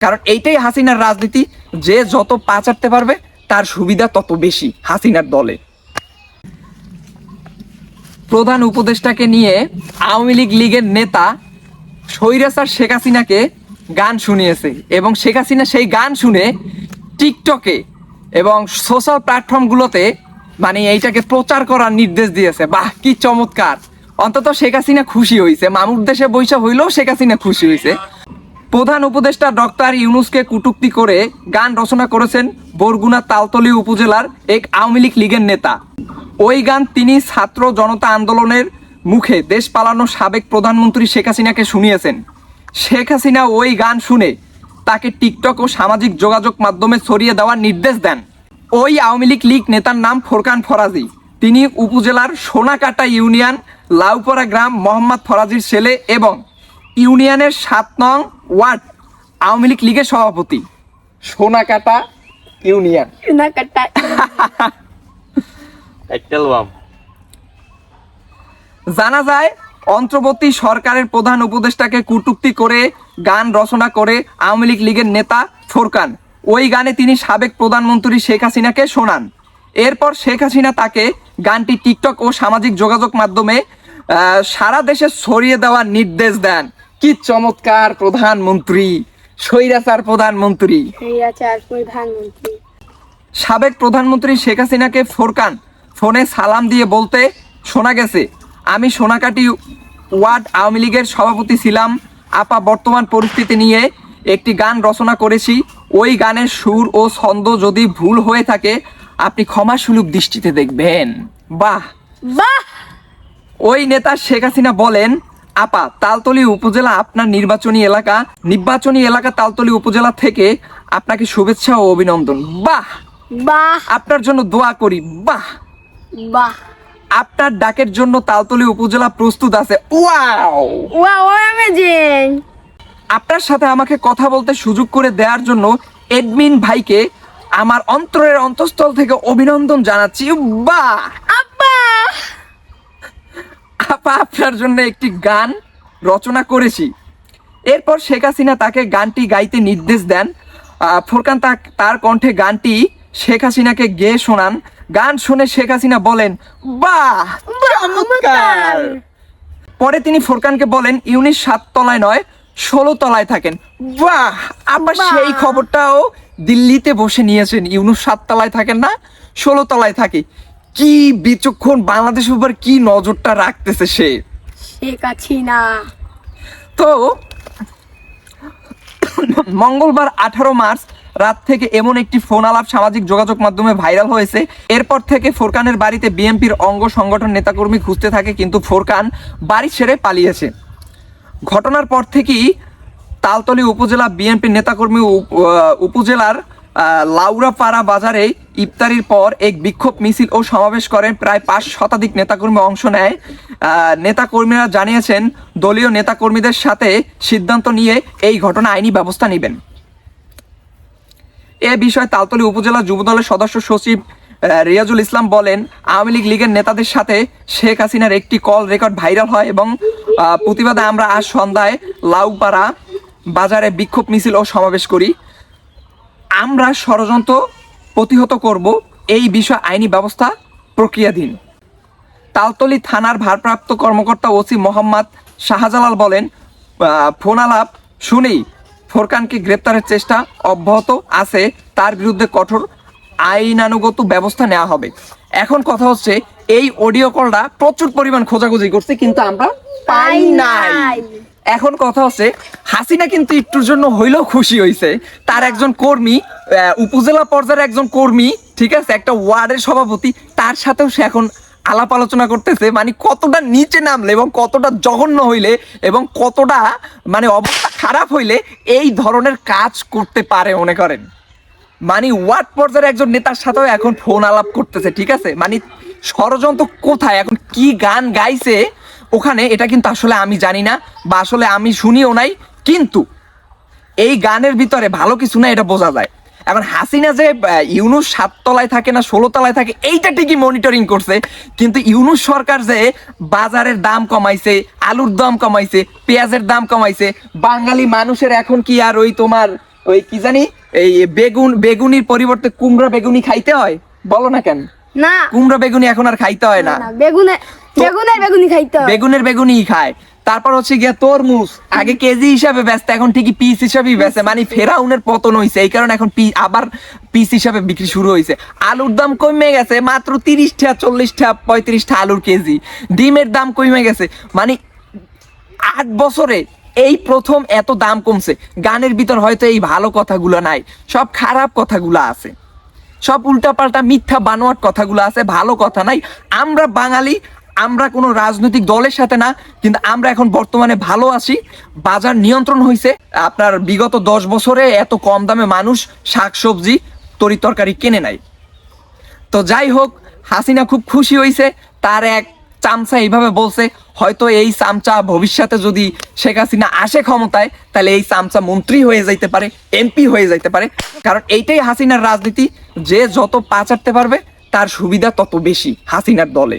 কারণ এইটাই হাসিনার রাজনীতি, যে যত পা চাটতে পারবে, তার সুবিধা তত বেশি হাসিনার দলে। প্রধান উপদেষ্টাকে নিয়ে আওয়ামী লীগ লীগের নেতা স্বৈরাচার শেখ হাসিনাকে গান শুনিয়েছে এবং শেখ হাসিনা সেই গান শুনে টিকটকে এবং সোশ্যাল প্ল্যাটফর্মগুলোতে মানে এইটাকে প্রচার করার নির্দেশ দিয়েছে। বাহ, কি চমৎকার! অন্তত শেখ হাসিনা খুশি হয়েছে মামুর দেশে বৈশা হইলেও শেখ হাসিনা খুশি হয়েছে প্রধান উপদেষ্টা ডক্টর ইউনুসকে কুটুক্তি করে গান রচনা করেছেন বরগুনা তালতলি উপজেলার এক আওয়ামী লীগ লীগের নেতা। ওই গান তিনি ছাত্র জনতা আন্দোলনের মুখে দেশ পালানো সাবেক প্রধানমন্ত্রী শেখ হাসিনাকে শুনিয়েছেন। শেখ হাসিনা ওই গান শুনে তাকে টিকটক ও সামাজিক যোগাযোগ মাধ্যমে ছড়িয়ে দেওয়ার নির্দেশ দেন। ওই আওয়ামী লীগ লীগ নেতার নাম ফোরকান ফরাজি। তিনি উপজেলার সোনাকাটা ইউনিয়ন লাউপরা গ্রাম মোহাম্মদ ফরাজির ছেলে এবং ইউনিয়নের সাত নং ওয়ার্ড আওয়ামী লীগ লীগের সভাপতি। সোনাকাটা ইউনিয়ন। না কাটা টাইটেল বাম। জানা যায় অন্তর্বর্তী সরকারের প্রধান উপদেষ্টাকে কটূক্তি করে গান রচনা করে আওয়ামী লীগ লীগের নেতা ফোরকান। ওই গানে তিনি সাবেক প্রধানমন্ত্রী শেখ হাসিনাকে শোনান। এরপর শেখ হাসিনা তাকে গানটি টিকটক ও সামাজিক যোগাযোগ মাধ্যমে আহ, সারা দেশে ছড়িয়ে দেওয়ার নির্দেশ দেন। কি চমৎকার প্রধানমন্ত্রী স্বৈরাচার প্রধানমন্ত্রী। প্রধানমন্ত্রী। সাবেক প্রধানমন্ত্রী শেখ হাসিনাকে ফোরকান ফোনে সালাম দিয়ে বলতে শোনা গেছে আমি সোনাকাটি ওয়ার্ড আওয়ামী লীগের সভাপতি ছিলাম আপা বর্তমান পরিস্থিতি নিয়ে একটি গান রচনা করেছি ওই গানের সুর ও ছন্দ যদি ভুল হয়ে থাকে আপনি ক্ষমা সুলুক দৃষ্টিতে দেখবেন। বাহ! বাহ! ওই নেতা শেখ হাসিনা বলেন আপা তালতলি উপজেলা আপনার নির্বাচনী এলাকা নির্বাচনী এলাকা তালতলি উপজেলা থেকে আপনাকে শুভেচ্ছা ও অভিনন্দন। বাহ! বাহ! আপনার জন্য দোয়া করি। বাহ! বাহ! আপনার ডাকের জন্য তালতলি উপজেলা প্রস্তুত আছে। ওয়াও! ওয়াও অ্যামেজিং আপনার সাথে আমাকে কথা বলতে সুযোগ করে দেওয়ার জন্য এডমিন ভাইকে আমার অন্তরের অন্তঃস্থল থেকে অভিনন্দন জানাচ্ছি। বাহ! আপা আপনার জন্য একটি গান রচনা করেছি। এরপর শেখ হাসিনা তাকে গানটি গাইতে নির্দেশ দেন। ফোরকান তার কণ্ঠে গানটি শেখ হাসিনাকে গেয়ে শোনান। গান শুনে শেখ হাসিনা বলেন বাহ পরে তিনি ফোরকানকে বলেন ইউনিট সাত তলায় নয় ষোলো তলায় থাকেন। বাহ আবার সেই খবরটাও দিল্লিতে বসে নিয়েছেন। ইউনুস সাত তলায় থাকেন না ষোলো তলায় থাকে। কি বিচক্ষণ বাংলাদেশের উপর কি নজরটা রাখতেছে সে? শেখ হাসিনা তো মঙ্গলবার আঠারো মার্চ রাত থেকে এমন একটি ফোন আলাপ সামাজিক যোগাযোগ মাধ্যমে ভাইরাল হয়েছে। এরপর থেকে ফোরকানের বাড়িতে বিএনপির অঙ্গ সংগঠন নেতাকর্মী খুঁজতে থাকে কিন্তু ফোরকান বাড়ি ছেড়ে পালিয়েছে। ঘটনার পর থেকেই তালতলী উপজেলা বিএনপির নেতাকর্মী উপ- উপজেলার লাউরাপাড়া বাজারে ইফতারির পর এক বিক্ষোভ মিছিল ও সমাবেশ করেন প্রায় পাঁচ শতাধিক নেতাকর্মী অংশ নেয়। নেতাকর্মীরা জানিয়েছেন, দলীয় নেতাকর্মীদের সাথে সিদ্ধান্ত নিয়ে এই ঘটনা আইনি ব্যবস্থা নেবেন। এ বিষয়ে তালতলী উপজেলা যুবদলের সদস্য সচিব রিয়াজুল ইসলাম বলেন, আওয়ামী লীগ লীগের নেতাদের সাথে শেখ হাসিনার একটি কল রেকর্ড ভাইরাল হয় এবং প্রতিবাদে আমরা আজ সন্ধ্যায় লাউপাড়া বাজারে বিক্ষোভ মিছিল ও সমাবেশ করি। আমরা ষড়যন্ত্র প্রতিহত করব এই বিষয়ে আইনি ব্যবস্থা প্রক্রিয়াধীন। তালতলি থানার ভারপ্রাপ্ত কর্মকর্তা ওসি মোহাম্মদ শাহজালাল বলেন আহ, ফোন আলাপ শুনেই ফোরকানকে গ্রেপ্তারের চেষ্টা অব্যাহত আছে। তার বিরুদ্ধে কঠোর আইনানুগত ব্যবস্থা নেওয়া হবে। এখন কথা হচ্ছে এই অডিও কলটা প্রচুর পরিমাণ খোঁজাখুঁজি করছে কিন্তু আমরা পাই নাই। এখন কথা হচ্ছে, হাসিনা কিন্তু একটুর জন্য হইলেও খুশি হয়েছে তার একজন কর্মী উপজেলা পর্যায়ের একজন কর্মী, ঠিক আছে, একটা ওয়ার্ডের সভাপতি, তার সাথেও সে এখন আলাপ আলোচনা করতেছে। মানে কতটা নিচে নামলে এবং কতটা জঘন্য হইলে এবং কতটা মানে অবস্থা খারাপ হইলে এই ধরনের কাজ করতে পারে, মনে করেন। মানে ওয়ার্ড পর্যায়ের একজন নেতার সাথেও এখন ফোন আলাপ করতেছে, ঠিক আছে? মানে ষড়যন্ত্র কোথায়? এখন কি গান গাইছে? ওখানে এটা কিন্তু আসলে আমি জানি না বা আসলে আমি শুনিও নাই কিন্তু এই গানের ভিতরে ভালো কিছু না এটা বোঝা যায়। এখন হাসিনা যে ইউনুস সাত তলায় থাকে না ষোলো তলায় থাকে এইটা ঠিকই মনিটরিং করছে কিন্তু ইউনুস সরকার যে বাজারের দাম কমাইছে আলুর দাম কমাইছে পেঁয়াজের দাম কমাইছে বাঙালি মানুষের এখন কি আর ওই তোমার ওই কি জানি এই বেগুন বেগুনির পরিবর্তে কুমড়া বেগুনি খাইতে হয়? বলো না কেন? না। কুমড়া বেগুনি এখন আর খাইতে হয় না না বেগুনে বেগুনের বেগুনি খাইতে। বেগুনের বেগুনি খায় তারপর হচ্ছে গিয়া তরমুজ। আগে কেজি হিসাবে ব্যস্ত এখন ঠিকই পিস হিসাবেই ব্যস্ত মানে ফেরাউনের পতন হইছে এই কারণে এখন আবার পিস হিসাবে বিক্রি শুরু হয়েছে আলুর দাম কমে গেছে মাত্র তিরিশ টাকা চল্লিশ টাকা পঁয়ত্রিশ টাকা আলুর কেজি। ডিমের দাম কমে গেছে। মানে আট বছরে এই প্রথম এত দাম কমছে। গানের ভিতর হয়তো এই ভালো কথাগুলো নাই। সব খারাপ কথাগুলো আছে। সব উল্টাপাল্টা মিথ্যা বানোয়াট কথাগুলো আছে। ভালো কথা নাই। আমরা বাঙালি আমরা কোনো রাজনৈতিক দলের সাথে না, কিন্তু আমরা এখন বর্তমানে ভালো আছি। বাজার নিয়ন্ত্রণ হয়েছে আপনার বিগত দশ বছরে এত কম দামে মানুষ শাকসবজি, তরি তরকারি কেনে নাই। তো যাই হোক, হাসিনা খুব খুশি হয়েছে তার এক চামচা এইভাবে বলছে, হয়তো এই চামচা ভবিষ্যতে যদি শেখ হাসিনা আসে ক্ষমতায়, তাহলে এই চামচা মন্ত্রী হয়ে যাইতে পারে, এমপি হয়ে যাইতে পারে। কারণ এইটাই হাসিনার রাজনীতি। যে যত পা চাটতে পারবে, তার সুবিধা তত বেশি হাসিনার দলে।